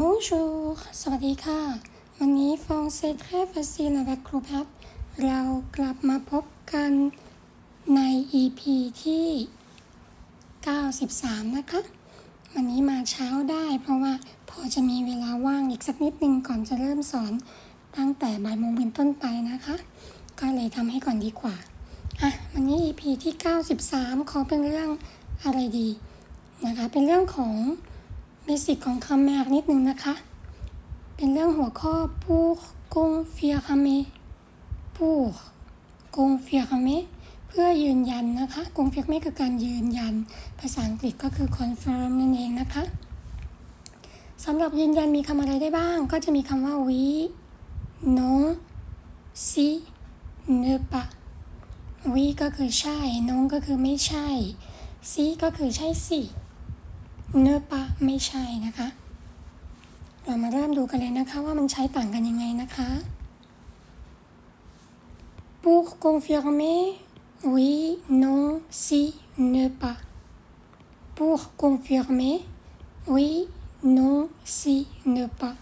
Bonjour สวัสดีค่ะ วันนี้ฟองเซตแค่ฟาซีและครูพับเรากลับมาพบกันใน EP ที่ 93 นะคะ วันนี้มาเช้าได้เพราะว่าพอจะมีเวลาว่างอีกสักนิดนึงก่อนจะเริ่มสอนตั้งแต่บ่ายโมงเป็นต้นไปนะคะ ก็เลยทำให้ก่อนดีกว่า อะ วันนี้ EP ที่ 93 ขอเป็นเรื่องอะไรดีนะคะ เป็นเรื่องของ เบสิกของคำแมกนิดนึงนะคะ เป็นเรื่องหัวข้อ pour confirmer pour confirmer เพื่อยืนยันนะคะ confirmer คือการยืนยัน ภาษาอังกฤษก็คือ confirm นั่นเองนะคะสำหรับยืนยันมีคำอะไรได้บ้าง ก็จะมีคำว่า oui non si ne pas oui ก็คือใช่ non ก็คือไม่ใช่ si ก็คือใช่สิ เนอปะไม่ใช่นะคะ เรามาเริ่มดูกันเลยนะคะว่ามันใช้ต่างกันยังไงนะคะ pour confirmer oui non si ne pas pour confirmer oui non si ne pas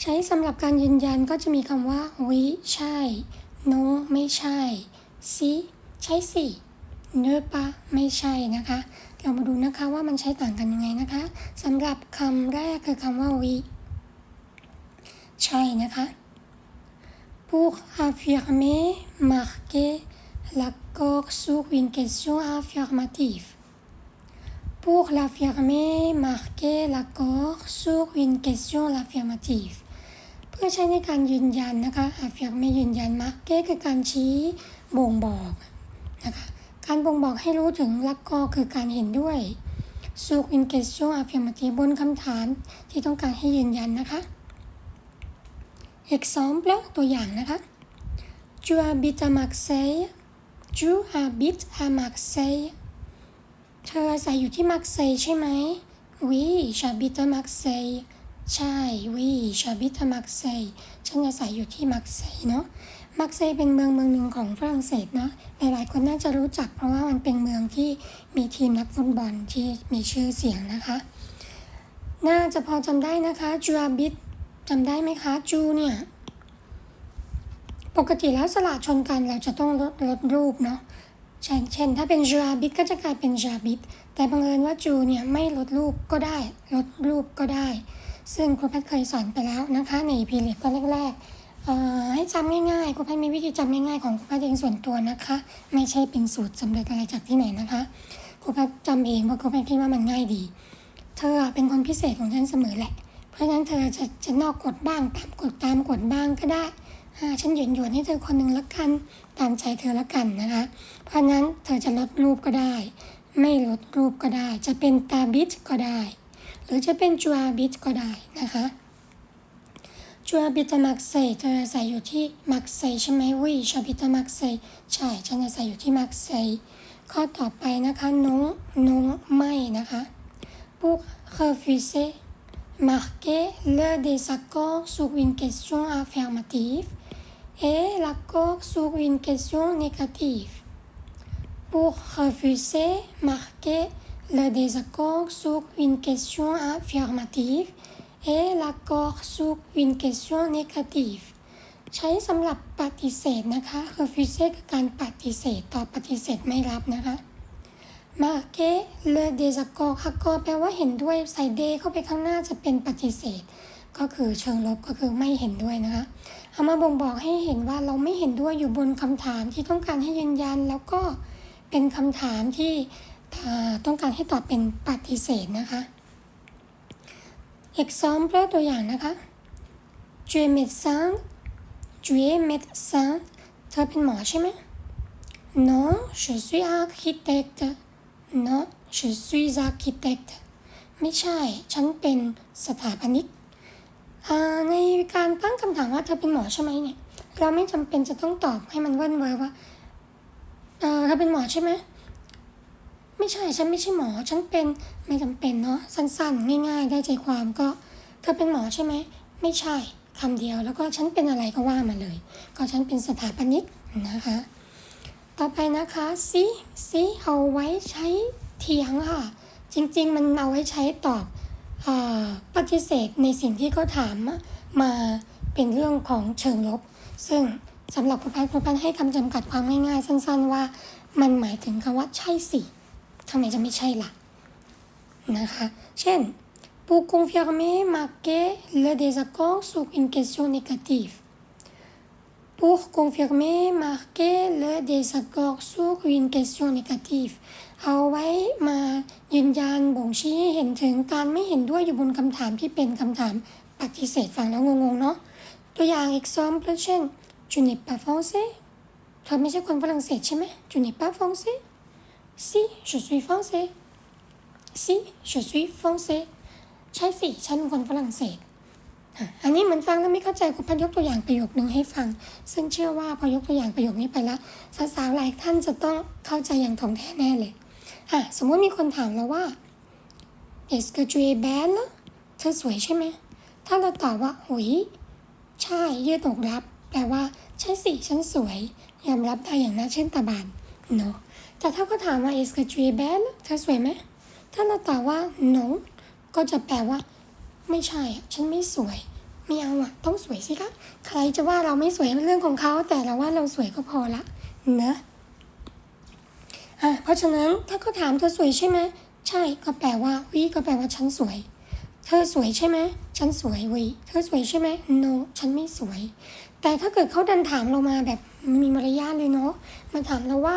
ใช้สำหรับการยืนยันก็จะมีคำว่า oui ใช่ non ไม่ใช่ si ใช่สิ ne pas ไม่ใช่นะคะ เรามาดูนะคะว่ามันใช้ต่างกันยังไงนะคะสำหรับคำแรกคือคำว่า oui ใช่นะคะ pour affirmer marquer l'accord sur une question affirmative pour l'affirmer marquer l'accord sur une question affirmative เพื่อใช้ในการยืนยันนะคะ affirmer ยืนยัน marquer คือการชี้บ่งบอกนะคะ การบ่งบอกให้รู้ถึงลักก็คือการเห็นด้วยซูคินเกสชโชอาเฟียมติบนคำถามที่ต้องการให้ยืนยันนะคะ example ตัวอย่างนะคะจูอาบิตามั Marseille Tu habites ย์เธออาศัยอยู่ที่มักเซย์ใช่ไหมวีช j'habite à Marseille ใช่วีช j'habite à Marseille ฉันอาศัยอยู่ที่มักเซย์เนาะ มักเซย์เป็นเมืองเมืองหนึ่งของฝรั่งเศสนะหลายๆคนน่าจะรู้จักเพราะว่ามันเป็นเมืองที่มีทีมนักฟุตบอลที่มีชื่อเสียงนะคะ น่าจะพอจำได้นะคะจูอาบิดจำได้ไหมคะจูเนี่ยปกติแล้วสระชนกันเราจะต้องลดลดรูปเนาะเช่นเช่น ถ้าเป็นจูอาบิดก็จะกลายเป็นจาบิดแต่บังเอิญว่าจูเนี่ยไม่ลดรูปก็ได้ลดรูปก็ได้ ซึ่งครูแพทเคยสอนไปแล้วนะคะในพีเรียดตอนแรกๆ ให้จำง่ายๆครูแพทย์มีวิธีจำง่ายๆของครูแพทย์เองส่วนตัวนะคะ ไม่ใช่เป็นสูตรสำเร็จอะไรจากที่ไหนนะคะครูแพทย์จำเองเพราะครูแพทย์คิดว่ามันง่ายดี เธอเป็นคนพิเศษของฉันเสมอแหละ เพราะฉะนั้นเธอจะจะนอกกฎบ้างตามกฎตามกฎบ้างก็ได้ฉันหยวนหยวนให้เธอคนหนึ่งละกัน ตามใจเธอละกันนะคะ เพราะนั้นเธอจะลดรูปก็ได้ ไม่ลดรูปก็ได้ จะเป็นตาบิทก็ได้ หรือจะเป็นจูอาบิทก็ได้นะคะ จูอาบิตามักเซย์เธออาศัยอยู่ที่มักเซย์ใช่ไหมวิชาบิตามักเซย์ใช่ฉันอาศัยอยู่ที่มักเซย์ข้อต่อไปนะคะน้องน้องไม่นะคะ pour refuser marquer le désaccord sur une question affirmative et l'accord sur une question négative pour refuser marquer le désaccord sur une question affirmative et l'accord sur une question négative ใช้สำหรับปฏิเสธนะคะ refuse คือการปฏิเสธตอบปฏิเสธไม่รับนะคะ marquer le désaccord accord แปลว่าเห็นด้วยใส่ d เข้าไปข้างหน้าจะเป็นปฏิเสธ ก็คือเชิงลบก็คือไม่เห็นด้วยนะคะ เอามาบ่งบอกให้เห็นว่าเราไม่เห็นด้วยอยู่บนคำถามที่ต้องการให้ยืนยัน แล้วก็เป็นคำถามที่ต้องการให้ตอบเป็นปฏิเสธนะคะ exemple ตัวอย่างนะคะ tu es médecin tu es médecin เธอเป็นหมอใช่ไหม non je suis architecte non je suis architecte ไม่ใช่ ฉันเป็นสถาปนิกในการตั้งคำถามว่าเธอเป็นหมอใช่ไหมเนี่ย เราไม่จำเป็นจะต้องตอบให้มันเว้นเวอร์ว่าเออเธอเป็นหมอใช่ไหม ไม่ใช่ฉันไม่ใช่หมอ ฉันเป็นไม่จำเป็นเนาะสั้นๆ ง่าย ๆ ได้ใจความก็เธอเป็นหมอใช่ไหมไม่ใช่คำเดียวแล้วก็ฉันเป็นอะไรก็ว่ามาเลย ก็ฉันเป็นสถาปนิกนะคะ ต่อไปนะคะซีซีเอาไว้ใช้เถียงค่ะ จริงๆ มันเอาไว้ใช้ตอบอปฏิเสธในสิ่งที่เขาถามมาเป็นเรื่องของเชิงลบ ซึ่งสำหรับครูแพทย์ครูแพทย์ให้คำจำกัดความง่ายๆ สั้นๆว่า มันหมายถึงคำว่าใช่สิ ทำไมจะไม่ใช่ละ่ะนะคะ เช่น pour confirmer marquer le désaccord sur une question négative pour confirmer marquer le désaccord sur une question négative เอาไว้มายืนยันบ่งชี้เห็นถึงการไม่เห็นด้วยอยู่บนคำถามที่เป็นคำถามปฏิเสธฟังแล้วงงๆเนาะตัวอย่าง example เช่น tu n'es pas français เธอไม่ใช่คนฝรั่งเศสใช่ไหม tu n'es pas français si je suis français si je suis français ใช่สิฉันเป็นคนฝรั่งเศสอะอันนี้เหมือนฟังแล้วไม่เข้าใจครูพันยกตัวอย่างประโยคนึงให้ฟัง ซึ่งเชื่อว่าพอยกตัวอย่างประโยคนี้ไปแล้วสาวๆหลายท่านจะต้องเข้าใจอย่างถ่องแท้แน่เลยอะสมมติมีคนถามเราว่า est-ce que tu es belle เธอสวยใช่ไหม ถ้าเราตอบว่าหุยใช่ยืดอกรับ แปลว่า ใช่สิ ฉันสวย ยอมรับได้อย่างน่าชื่นตาบานเนาะ แต่ถ้าเขาถามว่า est-ce que tu es belle เธอสวยไหม ถ้าเราตอบว่า no ก็จะแปลว่า ไม่ใช่ ฉันไม่สวย ไม่เอาอะต้องสวยสิคะ ใครจะว่าเราไม่สวยเป็นเรื่องของเขา แต่เราว่าเราสวยก็พอละเนอะอะเพราะฉะนั้นถ้าเขาถามเธอสวยใช่ไหม ใช่ก็แปลว่าวิก็แปลว่าฉันสวย เธอสวยใช่ไหม ฉันสวยวิเธอสวยใช่ไหม no ฉันไม่สวย แต่ถ้าเกิดเขาดันถามเรามาแบบมีมารยาทเลยเนาะ มาถามเราว่า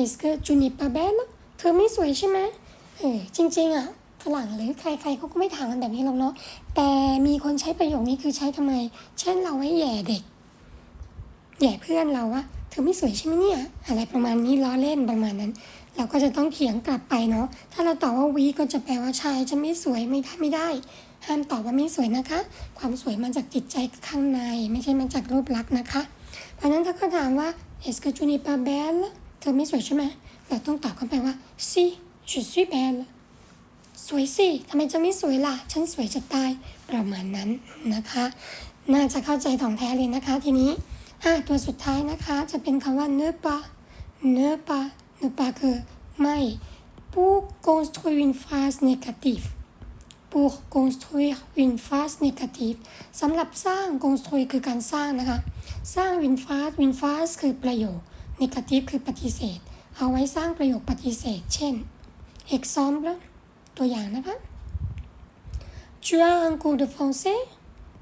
est-ce que tu n'es pas belle เธอไม่สวยใช่ไหมเออจริง ๆอะฝรั่งหรือใครๆเขาก็ไม่ถามกันแบบนี้หรอกเนาะแต่มีคนใช้ประโยคนี้คือใช้ทำไม เช่นเราให้แย่เด็กแย่เพื่อนเราว่าเธอไม่สวยใช่ไหมเนี่ยอะไรประมาณนี้ล้อเล่นประมาณนั้น เราก็จะต้องเถียงกลับไปเนาะถ้าเราตอบว่าวีก็จะแปลว่าชายจะไม่สวยไม่ได้ไม่ได้ห้ามตอบว่าไม่สวยนะคะ ความสวยมาจากจิตใจข้างใน ไม่ใช่มาจากรูปลักษณ์นะคะ เพราะนั้นถ้าเขาถามว่า est-ce que tu n'es pas belle ธอไม่สวยใช่ไหมเราต้องตอบเขาไปว่า si je suis belle สวยสิทำไมจะไม่สวยล่ะ ฉันสวยจะตาย ประมาณนั้นนะคะ น่าจะเข้าใจถ่องแท้เลยนะคะทีนี้อตัวสุดท้ายนะคะจะเป็นคำว่า ne pas ne pas ne pas คือไม่ pour construire une phrase négative pour construire une phrase négative สำหรับสร้าง construire คือการสร้างนะคะ สร้าง une phrase une phrase คือประโยค negative คือปฏิเสธ เอาไว้สร้างประโยคปฏิเสธ เช่น exemple ตัวอย่างนะคะ Tu as un cours de français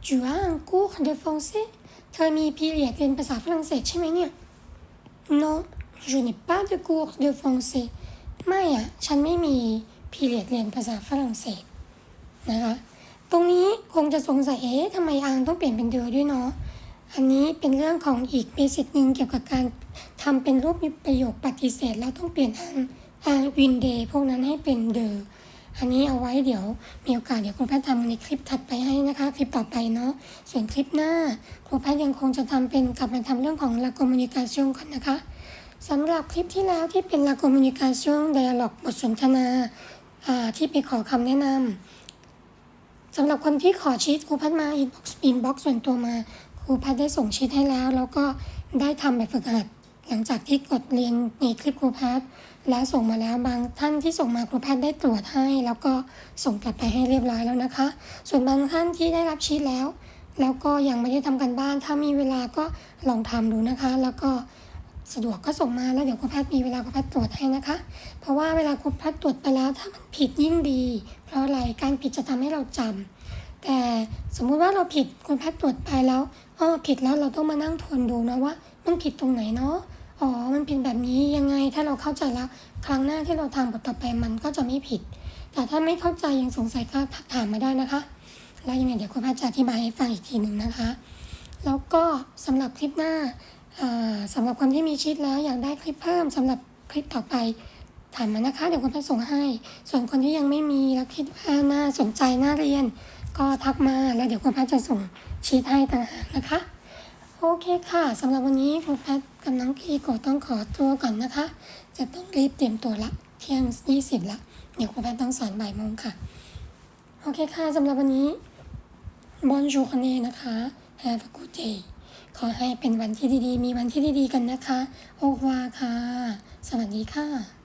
Tu as un cours de français เธอมีพีเรียดเรียนภาษาฝรั่งเศสใช่ไหมเนี่ย Non je n'ai pas de cours de français ไม่อะฉันไม่มีพีเรียดเรียนภาษาฝรั่งเศสนะคะ ตรงนี้คงจะสงสัยเอ๊ะทำไมอังต้องเปลี่ยนเป็นเดอด้วยเนาะ อันนี้เป็นเรื่องของอีกเบสิกหนึ่งเกี่ยวกับการทำเป็นรูปประโยคปฏิเสธแล้วต้องเปลี่ยนอังอังวินเดย์พวกนั้นให้เป็นเดออันนี้เอาไว้เดี๋ยวมีโอกาสเดี๋ยวครูแพทย์ทำในคลิปถัดไปให้นะคะ คลิปต่อไปเนาะส่วนคลิปหน้าครูแพทย์ยังคงจะทำเป็นกลับมาทำเรื่องของ la communication ก่อนนะคะสำหรับคลิปที่แล้วที่เป็น la communication dialogue บทสนทนาที่ไปขอคำแนะนำสำหรับคนที่ขอชีตครูพทย์มา inbox inbox ส่วนตัวมา ครูพทย์ได้ส่งชีตให้แล้ว แล้วก็ได้ทำแบบฝึกหัด หลังจากที่กดเรียนในคลิปครูพทย์และส่งมาแล้วบางท่านที่ส่งมาครูแพทย์ได้ตรวจให้ แล้วก็ส่งกลับไปให้เรียบร้อยแล้วนะคะ ส่วนบางท่านที่ได้รับชีตแล้ว แล้วก็ยังไม่ได้ทำกันบ้าน ถ้ามีเวลาก็ลองทำดูนะคะ แล้วก็สะดวกก็ส่งมาแล้วเดี๋ยวครูแพทย์มีเวลาครูแพทย์ตรวจให้นะคะ เพราะว่าเวลาครูแพทย์ตรวจไปแล้วถ้ามันผิดยิ่งดี เพราะอะไรการผิดจะทำให้เราจำ แต่สมมุติว่าเราผิดครูแพทย์ตรวจไปแล้วอ๋อผิดแล้วเราต้องมานั่งทวนดูนะว่า มันผิดตรงไหนเนาะอ๋อ มันเป็นแบบนี้ยังไงถ้าเราเข้าใจแล้ว ครั้งหน้าที่เราทำบทต่อไปมันก็จะไม่ผิด แต่ถ้าไม่เข้าใจยังสงสัยก็ทักถามมาได้นะคะ แล้วยังไงเดี๋ยวคุณแพาจะอธิบายให้ฟังอีกทีหนึ่งนะคะ แล้วก็สำหรับคลิปหน้าอ่าสำหรับคนที่มีชีตแล้วอยากได้คลิปเพิ่มสำหรับคลิปต่อไปถามมานะคะ เดี๋ยวคุณแพาส่งให้ ส่วนคนที่ยังไม่มีแล้วคิดว่าน่าสนใจน่าเรียน ก็ทักมาแล้วเดี๋ยวคุณพาจะส่งชีตให้ต่างหากนะคะ โอเคค่ะสำหรับวันนี้ครูแพทกับน้องกีโกต้องขอตัวก่อนนะคะ จะต้องรีบเตรียมตัวละเที่ยงยี่สิบละเดี๋ยวครูแพทต้องสอนบ่ายโมงค่ะ โอเคค่ะสำหรับวันนี้บอนจูคันเนนะคะ Have a good day ขอให้เป็นวันที่ดีๆ มีวันที่ดีๆ กันนะคะ โอควาค่ะ สวัสดีค่ะ